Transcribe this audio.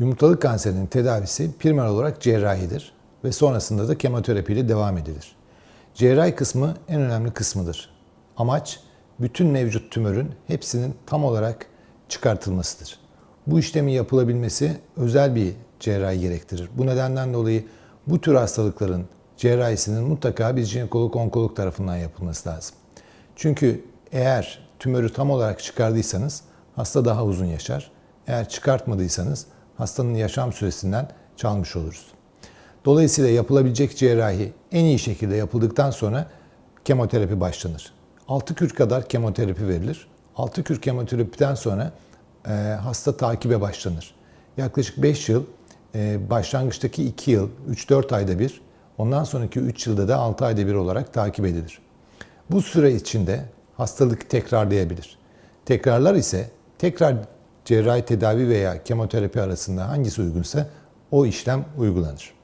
Yumurtalık kanserinin tedavisi primer olarak cerrahidir ve sonrasında da kemoterapi ile devam edilir. Cerrahi kısmı en önemli kısmıdır. Amaç bütün mevcut tümörün hepsinin tam olarak çıkartılmasıdır. Bu işlemin yapılabilmesi özel bir cerrahi gerektirir. Bu nedenden dolayı bu tür hastalıkların cerrahisinin mutlaka bir jinekolog onkolog tarafından yapılması lazım. Çünkü eğer tümörü tam olarak çıkardıysanız hasta daha uzun yaşar. Eğer çıkartmadıysanız hastanın yaşam süresinden çalmış oluruz. Dolayısıyla yapılabilecek cerrahi en iyi şekilde yapıldıktan sonra kemoterapi başlanır. 6 kür kadar kemoterapi verilir. 6 kür kemoterapiden sonra e, hasta takibe başlanır. Yaklaşık 5 yıl, e, başlangıçtaki 2 yıl, 3-4 ayda bir, ondan sonraki 3 yılda da 6 ayda bir olarak takip edilir. Bu süre içinde hastalık tekrarlayabilir. Tekrarlar ise tekrar cerrahi tedavi veya kemoterapi arasında hangisi uygunsa o işlem uygulanır.